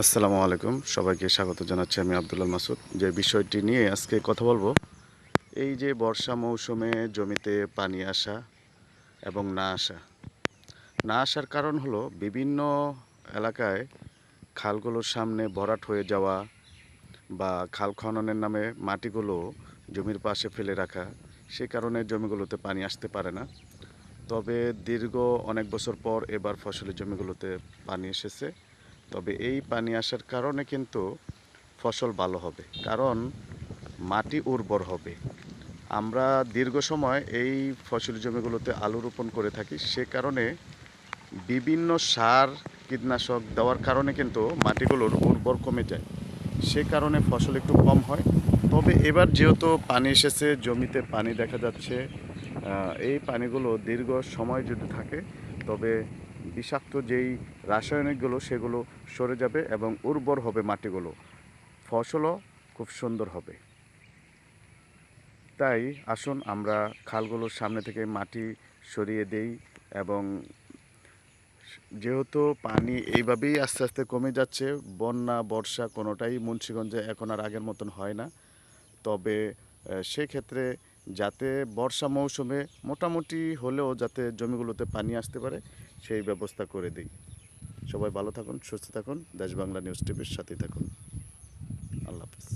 আসসালামু আলাইকুম। সবাইকে স্বাগত জানাচ্ছি আমি আব্দুল্লাহ মাসুদ। যে বিষয়টি নিয়ে আজকে কথা বলব, এই যে বর্ষা মৌসুমে জমিতে পানি আসা এবং না আসা। না আসার কারণ হলো বিভিন্ন এলাকায় খালগুলোর সামনে ভরাট হয়ে যাওয়া বা খাল খননের নামে মাটিগুলো জমির পাশে ফেলে রাখা, সে কারণে জমিগুলোতে পানি আসতে পারে না। তবে দীর্ঘ অনেক বছর পর এবার ফসলের জমিগুলোতে পানি এসেছে। তবে এই পানি আসার কারণে কিন্তু ফসল ভালো হবে। কারণ মাটি উর্বর হবে। আমরা দীর্ঘ সময় এই ফসল জমিগুলোতে আলু রোপণ করে থাকি। সে কারণে বিভিন্ন সার, কীটনাশক দেওয়ার কারণে কিন্তু মাটিগুলোর উর্বর কমে যায়। সে কারণে ফসল একটু কম হয়। তবে এবার যেহেতু পানি এসেছে, জমিতে পানি দেখা যাচ্ছে এই পানিগুলো দীর্ঘ সময় যদি থাকে, তবে বিষাক্ত যেই রাসায়নিকগুলো, সেগুলো সরে যাবে এবং উর্বর হবে মাটিগুলো। ফসলও খুব সুন্দর হবে। তাই আসুন আমরা খালগুলোর সামনে থেকে মাটি সরিয়ে দেই এবং যেহেতু পানি এইভাবেই আস্তে আস্তে কমে যাচ্ছে, বন্যা, বর্ষা কোনোটাই মুন্সিগঞ্জে এখন আর আগের মতন হয় না। তবে সেক্ষেত্রে যাতে বর্ষা মৌসুমে মোটামুটি হলেও যাতে জমিগুলোতে পানি আসতে পারে, সেই ব্যবস্থা করে দিই। সবাই ভালো থাকুন, সুস্থ থাকুন। দেশ বাংলা নিউজ টিভির সাথেই থাকুন। আল্লাহ হাফিজ।